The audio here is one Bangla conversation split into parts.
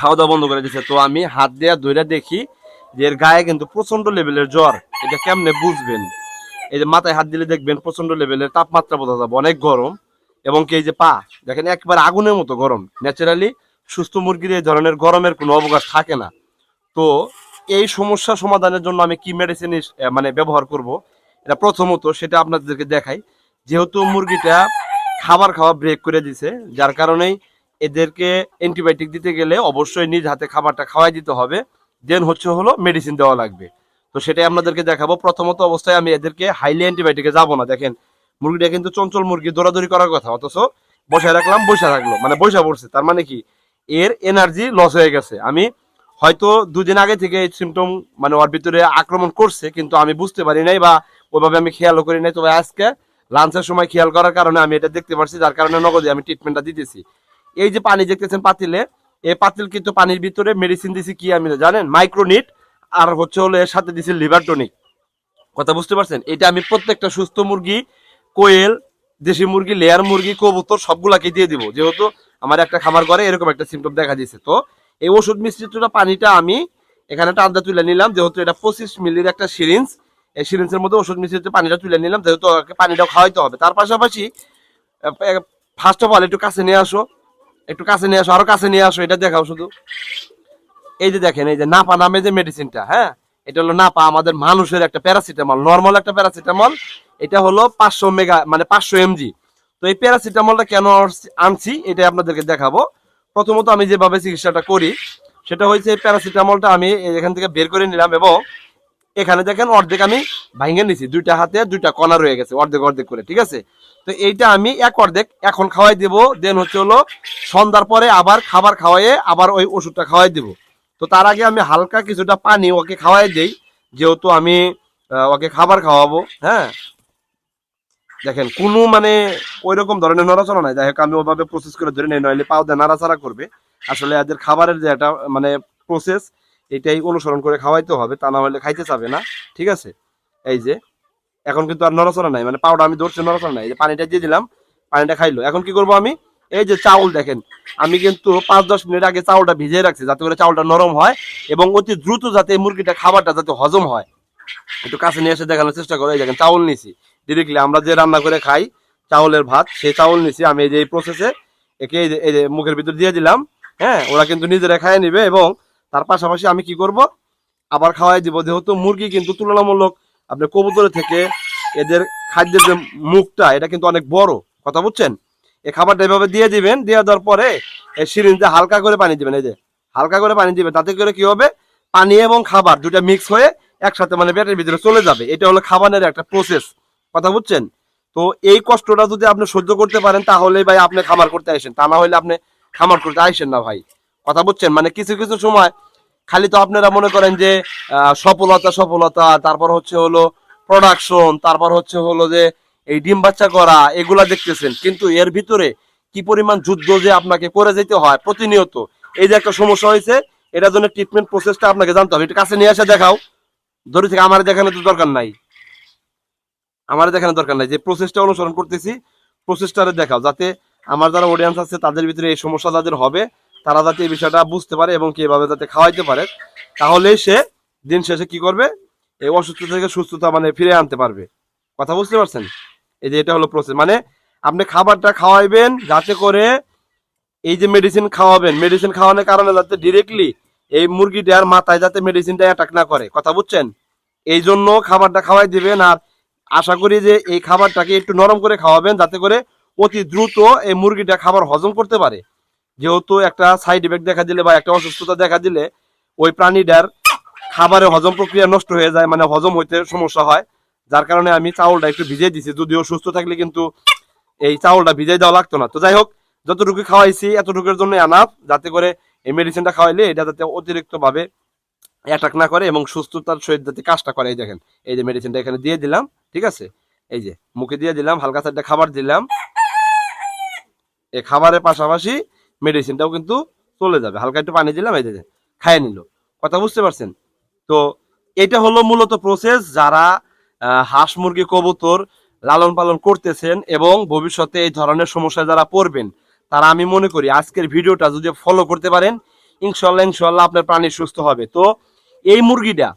খাওয়া দাওয়া বন্ধ করে দিছে। তো আমি হাত দিয়ে ধরে দেখি যে এর গায়ে কিন্তু প্রচণ্ড লেভেলের জ্বর। এটা কেমনে বুঝবেন? এই যে মাথায় হাত দিলে দেখবেন প্রচণ্ড লেভেলের তাপমাত্রা বোঝা যাবে, অনেক গরম। এবং কি এই যে পা, দেখেন একবার আগুনের মতো গরম। ন্যাচারালি সুস্থ মুরগির এই ধরনের গরমের কোনো অবকাশ থাকে না। তো এই সমস্যা সমাধানের জন্য আমি কি মেডিসিন মানে ব্যবহার করব? এটা প্রথমত সেটা আপনাদেরকে দেখাই। যেহেতু মুরগিটা খাবার খাওয়া ব্রেক করে দিছে, যার কারণেই এদেরকে অ্যান্টিবায়োটিক দিতে গেলে অবশ্যই নিজ হাতে খাবারটা খাওয়াই দিতে হবে। দেন হচ্ছে হলো মেডিসিন দেওয়া লাগবে। তো সেটাই আপনাদেরকে দেখাবো। প্রথমত অবস্থায় আমি এদেরকে হাইলি অ্যান্টিবায়োটিকে যাব না। দেখেন, মুরগিটা কিন্তু চঞ্চল মুরগি, দৌড়াদৌড়ি করার কথা, অথচ বসে রাখলাম, বসে রাখল মানে বসে পড়ছে। তার মানে কি? এর এনার্জি লস হয়ে গেছে। আমি হয়তো দুদিন আগে থেকে এই সিমটম মানে ওর ভিতরে আক্রমণ করছে, কিন্তু আমি বুঝতে পারি নাই বা ওইভাবে আমি খেয়ালও করি নাই। তবে আজকে লাঞ্চের সময় খেয়াল করার কারণে আমি এটা দেখতে পারছি। যার কারণে নগদে আমি ট্রিটমেন্টটা দিতেছি। এই যে পানি দেখতেছেন পাতিলে, এই পাতিল কিন্তু পানির ভিতরে মেডিসিন দিছি কি আমি জানেন? মাইক্রোনিট আর হচ্ছে হলো এর সাথে দিছি লিভার টনিক কথা বুঝতে পারছেন? এটা আমি প্রত্যেকটা সুস্থ মুরগি, কোয়েল, দেশি মুরগি লেয়ার মুরগি, কবুতর সবগুলাকে দিয়ে দিব। যেহেতু আমার একটা খামার ঘরে এরকম একটা সিমটম দেখা দিয়েছে। তো এই ওষুধ মিশ্রিতটা পানিটা আমি এখানে একটা আদা তুলে নিলাম, যেহেতু এটা পঁচিশ মিলির একটা সিরিঞ্জ এই সিরিঞ্জের মধ্যে ওষুধ মিশ্রিত পানিটা তুলে নিলাম, যেহেতু পানিটাও খাওয়াইতে হবে। তার পাশাপাশি ফার্স্ট অফ অল একটু কাছে নিয়ে আসো। একটু কাছে নিয়ে আসো, আরও কাছে নিয়ে আসো, এটা দেখাও শুধু। এই যে দেখেন, এই যে নাপা নামে যে মেডিসিনটা হ্যাঁ? এটা হলো নাপা, আমাদের মানুষের একটা প্যারাসিটামল নর্মাল একটা প্যারাসিটামল এটা হলো পাঁচশো মেগা মানে পাঁচশো এমজি তো এই প্যারাসিটামলটা কেন আনছি- এটা আপনাদেরকে দেখাবো। প্রথমত আমি যেভাবে চিকিৎসাটা করি, সেটা হয়েছে প্যারাসিটামলটা আমি এখান থেকে বের করে নিলাম এবং এখানে দেখেন অর্ধেক আমি ভাঙে নিছি। দুইটা হাতে, দুইটা কণা রয়ে গেছে, অর্ধেক অর্ধেক করে, ঠিক আছে? তো এইটা আমি এক অর্ধেক এখন খাওয়াই দিব। দেন হচ্ছে হলো সন্ধ্যার পরে আবার খাবার খাওয়াইয়ে আবার ওই ওষুধটা খাওয়াই দিব। তো তার আগে আমি হালকা কিছুটা পানি ওকে খাওয়াই দেই, যেহেতু আমি ওকে খাবার খাওয়াবো হ্যাঁ? দেখেন, কোনো মানে ওই রকম ধরনের নড়াচড়া নাই। যাই হোক, আমি ওভাবে প্রসেস করে ধরে নেই, নইলে পাও নাড়াচাড়া করবে। আসলে এদের খাবারের যে একটা মানে প্রসেস এটাই অনুসরণ করে খাওয়াইতে হবে, তা না হলে খাইতে চাবে না, ঠিক আছে? এই যে, এখন কিন্তু আর নড়াচড়া নাই মানে পাউডার আমি ধরছি, নড়াচড়া নাই যে পানিটা দিয়ে দিলাম, পানিটা খাইলো। এখন কি করব আমি? এই যে চাউল দেখেন, আমি কিন্তু পাঁচ দশ মিনিট আগে চাউলটা ভিজিয়ে রাখছি, যাতে করে চাউলটা নরম হয় এবং অতি দ্রুত যাতে মুরগিটা খাবারটা যাতে হজম হয়। একটু কাছে নিয়ে এসে দেখানোর চেষ্টা করো, এই দেখেন চাউল নিছি। ডিরেক্টলি আমরা যে রান্না করে খাই চাউলের ভাত, সেই চাউল নিছি, আমি এই যে এই প্রসেসে একে এই যে মুখের ভিতর দিয়ে দিলাম হ্যাঁ ওরা কিন্তু নিজেরা খাইয়ে নিবে এবং তার পাশাপাশি আমি কি করব? আবার খাওয়াই দিব। যেহেতু মুরগি কিন্তু তুলনামূলক আপনার কবুতরের থেকে এদের খাদ্যের যে মুখটা, এটা কিন্তু অনেক বড়। কথা বুঝছেন? এই খাবারটা এভাবে দিয়ে দিবেন, দিয়ে দেওয়ার পরে এই সিরিঞ্জে হালকা করে পানি দিবেন। এই যে হালকা করে পানি দিবেন, তাতে করে কি হবে? পানি এবং খাবার দুটা মিক্স হয়ে একসাথে মানে পেটের ভিতরে চলে যাবে। এটা হলো খাবারের একটা প্রসেস কথা বুঝছেন? তো এই কষ্টটা যদি আপনি সহ্য করতে পারেন তাহলে ভাই আপনি খামার করতে আসেন। তা না হলে আপনি খামার করতে আসেন না ভাই। কথা বুঝছেন? মানে কিছু কিছু সময় খালি তো আপনারা মনে করেন যে সফলতা সফলতা, তারপর হচ্ছে হলো প্রোডাকশন তারপর হচ্ছে হলো যে এই ডিম বাচ্চা করা, এগুলা দেখতেছেন। কিন্তু এর ভিতরে কি পরিমাণ যুদ্ধ যে আপনাকে করে যেতে হয় প্রতিনিয়ত, এই যে একটা সমস্যা হয়েছে, এটার জন্য ট্রিটমেন্ট প্রসেসটা আপনাকে জানতে হবে। একটু কাছে নিয়ে এসে দেখাও। ধরে থেকে আমার দেখানো তো দরকার নাই। আমার দেখানো দরকার নাই। যে প্রসেসটা অনুসরণ করতেছি প্রসেসটারে দেখাও, যাতে আমার যারা অডিয়েন্স আছে, তাদের ভিতরে এই সমস্যা যাদের হবে তারা যাতে এই বিষয়টা বুঝতে পারে এবং কি এভাবে যাতে খাওয়াইতে পারে, তাহলেই সে দিন শেষে কি করবে? এই অসুস্থতা থেকে সুস্থতা মানে ফিরে আনতে পারবে। কথা বুঝতে পারছেন? এই যে এটা হলো প্রসেস মানে আপনি খাবারটা খাওয়াইবেন যাতে করে এই যে মেডিসিন খাওয়াবেন মেডিসিন খাওয়ানোর কারণে যাতে ডিরেক্টলি এই মুরগিটার মাথায় যাতে মেডিসিনটা অ্যাটাক না করে। কথা বুঝছেন? এই জন্য খাবারটা খাওয়াই দিবেন আর আশা করি যে এই খাবারটাকে একটু নরম করে খাওয়াবেন যাতে করে অতি দ্রুত এই মুরগিটা খাবার হজম করতে পারে। যেহেতু একটা সাইড এফেক্ট দেখা দিলে বা একটা অসুস্থতা দেখা দিলে ওই প্রাণীটার খাবারে হজম প্রক্রিয়া নষ্ট হয়ে যায় মানে হজম হইতে সমস্যা হয়। যার কারণে আমি চাউলটা একটু ভিজিয়ে দিছি, যদিও সুস্থ থাকলে কিন্তু এই চাউলটা ভিজিয়ে দেওয়া লাগতো না। তো যাই হোক, যতটুকু খাওয়াইছি, এতটুকুর জন্য আনাপ যাতে করে এই মেডিসিনটা খাওয়াইলে এটা যাতে অতিরিক্ত ভাবে অ্যাটাক না করে এবং সুস্থতার সহিত যাতে কাজটা করে। এই দেখেন, এই যে মেডিসিনটা এখানে দিয়ে দিলাম, ঠিক আছে? এই যে, মুখে দিয়ে দিলাম, হালকা চারটা খাবার দিলাম। এই খাবারের পাশাপাশি মেডিসিনটাও কিন্তু চলে যাবে। হালকা একটু পানি দিলাম, এই খাইয়ে নিল। কথা বুঝতে পারছেন? তো এটা হলো মূলত প্রসেস যারা হাঁস মুরগি, কবুতর লালন পালন করতেছেন এবং ভবিষ্যতে এই ধরনের সমস্যায় যারা পড়বেন, তারা আমি মনে করি আজকের ভিডিওটা যদি ফলো করতে পারেন ইনশাল্লাহ ইনশাল্লাহ আপনার প্রাণী সুস্থ হবে। তো এই মুরগিটা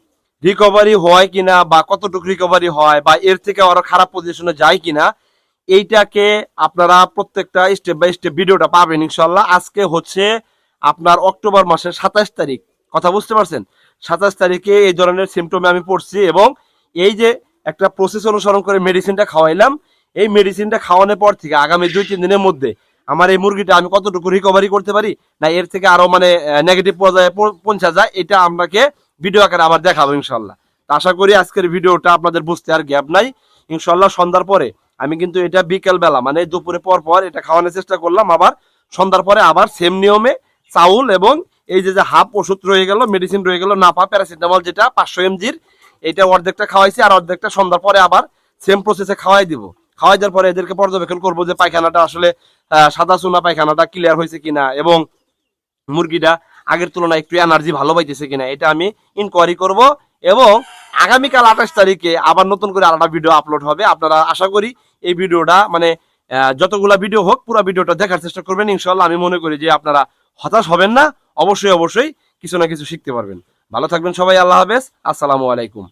রিকভারি হয় কিনা বা কতটুকু রিকভারি হয় বা এর থেকে আরও খারাপ পজিশনে যায় কিনা এইটাকে আপনারা প্রত্যেকটা স্টেপ বাই স্টেপ ভিডিওটা পাবেন ইনশাল্লাহ। আজকে হচ্ছে আপনার অক্টোবর মাসের সাতাশ তারিখ। কথা বুঝতে পারছেন? সাতাশ তারিখে এই ধরনের সিমটমে আমি পড়ছি এবং এই যে একটা প্রসেস অনুসরণ করে মেডিসিনটা খাওয়াইলাম, এই মেডিসিনটা খাওয়ানোর পর থেকে আগামী দুই, তিন দিনের মধ্যে আমার এই মুরগিটা আমি কতটুকু রিকভারি করতে পারি? না, এর থেকে আরও মানে নেগেটিভ পর্যায়ে পৌঁছা যায়, এটা আপনাকে ভিডিও আকারে আবার দেখাবো ইনশাল্লাহ। আশা করি আজকের ভিডিওটা আপনাদের বুঝতে আর গ্যাপ নাই। ইনশাল্লাহ সন্ধ্যার পরে আমি কিন্তু এটা বিকেল বেলা মানে দুপুরে পর পর এটা খাওয়ানোর চেষ্টা করলাম। আবার সন্ধ্যার পরে আবার সেম নিয়মে চাউল এবং এই যে যে হাফ ওষুধ রয়ে গেল মেডিসিন রয়ে গেল, নাপা প্যারাসিটামল যেটা পাঁচশো এমজির এটা অর্ধেকটা খাওয়াইছি আর অর্ধেকটা সন্ধ্যার পরে আবার সেম প্রসেসে খাওয়াই দিব। খাওয়াই দেওয়ার পরে এদেরকে পর্যবেক্ষণ করব যে পায়খানাটা আসলে সাদা চুনা পায়খানাটা ক্লিয়ার হয়েছে কিনা এবং মুরগিটা আগের তুলনায় একটু এনার্জি ভালো পাইতেছে কিনা, এটা আমি ইনকোয়ারি করব। এবং আগামীকাল আঠাশ তারিখে আবার নতুন করে আলাদা ভিডিও আপলোড হবে। আপনারা আশা করি এই ভিডিওটা মানে যতগুলা ভিডিও হোক, পুরো ভিডিওটা দেখার চেষ্টা করবেন। ইনশাল্লাহ আমি মনে করি যে আপনারা হতাশ হবেন না। অবশ্যই অবশ্যই কিছু না কিছু শিখতে পারবেন। ভালো থাকবেন সবাই, আল্লাহ হাফেজ। আসসালামু আলাইকুম।